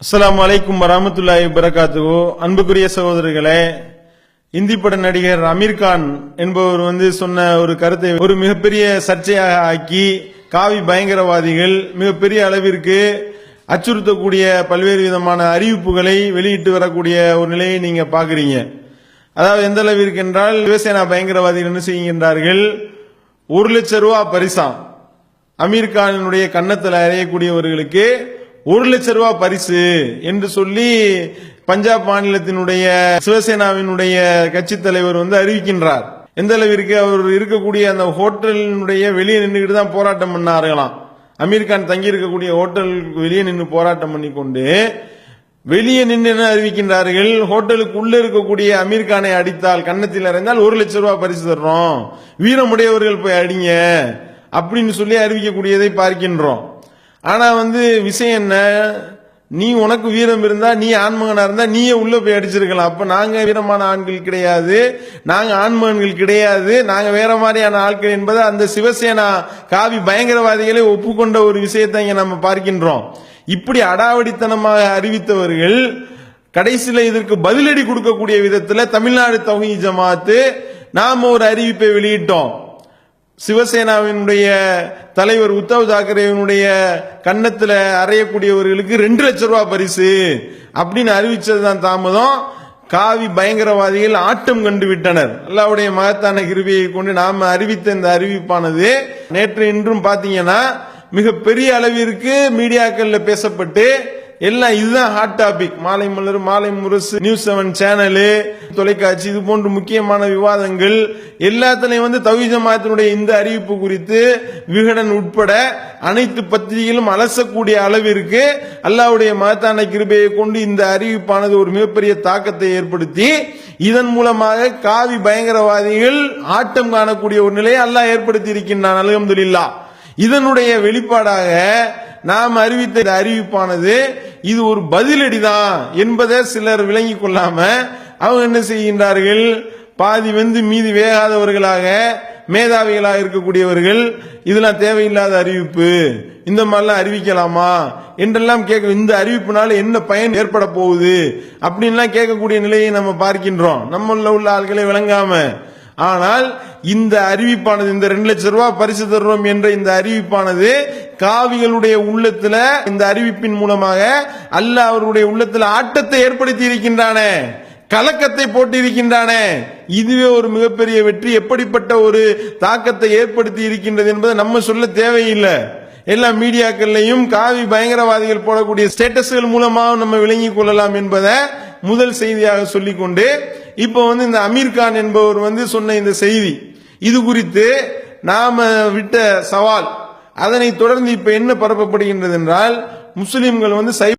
அஸ்லாம் அலைக்கும் வரமத்துல்லாய் வரகாத்துஹு அன்புக்குரிய சகோதரர்களே இந்தி பட நடிகர் அமீர் கான் என்பவர் வந்து சொன்ன ஒரு கருத்தை ஒரு மிகப்பெரிய சர்ச்சையாக ஆக்கி காவி பயங்கரவாதிகள் மிகப்பெரிய அளவிற்கு அச்சுறுத்தக்கூடிய பல்வேறு விதமான அறிவிப்புகளை வெளியிட்டு வரக்கூடிய ஒரு நிலையை நீங்க பாக்குறீங்க அதாவது எந்த அளவிற்கு என்றால் சிவசேனா பயங்கரவாதிகள் என்ன செய்கின்றார்கள்? ஒரு லட்சம் ரூபா பரிசாம் அமீர் கானினுடைய கன்னத்தில் அறையக்கூடியவர்களுக்கு ஒரு லட்சம் ரூபாய் பரிசு என்று சொல்லி பஞ்சாப் மாநிலத்தினுடைய சிவசேனாவினுடைய கட்சி தலைவர் வந்து அறிவிக்கின்றார். எந்த அளவிற்கு அவர் இருக்கக்கூடிய அந்த ஹோட்டலினுடைய வெளியே நின்றுகிட்டு தான் போராட்டம் பண்ணாருங்களாம் அமீர் கான் தங்கி இருக்கக்கூடிய ஹோட்டலுக்கு வெளியே நின்று போராட்டம் பண்ணி கொண்டு வெளியே நின்று என்ன அறிவிக்கின்றார்கள்? ஹோட்டலுக்கு உள்ள இருக்கக்கூடிய அமீர் கானை அடித்தால் கன்னத்தில் அறைந்தால் ஒரு லட்சம் ரூபாய் பரிசு தர்றோம். வீரமுடையவர்கள் போய் அடிங்க. அப்படின்னு சொல்லி அறிவிக்கக்கூடியதை பார்க்கின்றோம். ஆனா வந்து விஷயம் என்ன? நீ உனக்கு வீரம் இருந்தா நீ ஆண்மகனா இருந்தா நீயே உள்ள போய் அடிச்சிருக்கலாம். அப்ப நாங்க வீரமான ஆண்கள் கிடையாது. நாங்க ஆண்மகன்கள் கிடையாது. நாங்க வேற மாதிரியான ஆட்கள் என்பதை அந்த சிவசேனா காவி பயங்கரவாதிகளை ஒப்புக்கொண்ட ஒரு விஷயத்தை இங்க நம்ம பார்க்கின்றோம். இப்படி அடாவடித்தனமாக அறிவித்தவர்கள் கடைசியில இதற்கு பதிலடி கொடுக்கக்கூடிய விதத்துல தமிழ்நாடு தௌஹி ஜமாத்து நாம ஒரு அறிவிப்பை வெளியிட்டோம். சிவசேனாவினுடைய தலைவர் உத்தவ் தாக்கரேவினுடைய கன்னத்தில் அறையக்கூடியவர்களுக்கு ரெண்டு லட்சம் ரூபாய் பரிசு அப்படின்னு அறிவிச்சதுதான் தாமதம். காவி பயங்கரவாதிகள் ஆட்டம் கண்டு விட்டனர். அல்லாவுடைய மகத்தான கிருபியை கொண்டு நாம் அறிவித்த இந்த அறிவிப்பானது நேற்று இன்றும் பார்த்தீங்கன்னா மிக பெரிய அளவிற்கு மீடியாக்கள்ல பேசப்பட்டு எல்லாம் இதுதான் ஹாட் டாபிக் மாலை மலர் மாலை முரசு நியூஸ் செவன் சேனலு தொலைக்காட்சி இது போன்ற முக்கியமான விவாதங்கள் எல்லாத்திலையும் வந்து தவி ஜமாத்தினுடைய இந்த அறிவிப்பு குறித்து விகடன் உட்பட அனைத்து பத்திரிகைகளும் அலசக்கூடிய அளவிற்கு அல்லாவுடைய மகத்தான கிருபையை கொண்டு இந்த அறிவிப்பானது ஒரு மிகப்பெரிய தாக்கத்தை ஏற்படுத்தி இதன் மூலமாக காவி பயங்கரவாதிகள் ஆட்டம் காணக்கூடிய ஒரு நிலையை அல்லாஹ் ஏற்படுத்தி இருக்கின்றான். அலகம்துல்லா இதனுடைய வெளிப்பாடாக நாம் அறிவித்த அறிவிப்பானது இது ஒரு பதிலடி தான் என்பதை சிலர் விளங்கி கொள்ளாம அவங்க என்ன செய்கின்றார்கள்? பாதி வந்து மீதி வேகாதவர்களாக மேதாவிகளாக இருக்கக்கூடியவர்கள் இதெல்லாம் தேவையில்லாத அறிவிப்பு இந்த மாதிரிலாம் அறிவிக்கலாமா? என்றெல்லாம் கேட்க இந்த அறிவிப்புனால என்ன பயன் ஏற்பட போகுது? அப்படின்லாம் கேட்கக்கூடிய நிலையை நம்ம பார்க்கின்றோம். நம்மள உள்ள ஆட்களை விளங்காம ஆனால் இந்த அறிவிப்பானது இந்த ரெண்டு லட்சம் ரூபாய் பரிசு தருவோம் என்ற இந்த அறிவிப்பானது காவிகளுடைய உள்ளத்துல இந்த அறிவிப்பின் மூலமாக அல்ல அவருடைய உள்ளத்துல ஆட்டத்தை ஏற்படுத்தி இருக்கின்றானே கலக்கத்தை போட்டிருக்கின்றானே இதுவே ஒரு மிகப்பெரிய வெற்றி. எப்படிப்பட்ட ஒரு தாக்கத்தை ஏற்படுத்தி இருக்கின்றது என்பதை நம்ம சொல்ல தேவையில்லை. எல்லா மீடியாக்கள்லையும் காவி பயங்கரவாதிகள் போடக்கூடிய ஸ்டேட்டஸ்கள் மூலமாக நம்ம விளங்கிக் கொள்ளலாம் என்பதை முதல் செய்தியாக சொல்லிக்கொண்டு இப்போ வந்து இந்த அமீர் கான் என்பவர் வந்து சொன்ன இந்த செய்தி. இது குறித்து நாம விட்ட சவால். அதனை தொடர்ந்து இப்ப என்ன பரப்பப்படுகின்றது என்றால் முஸ்லிம்கள் வந்து சை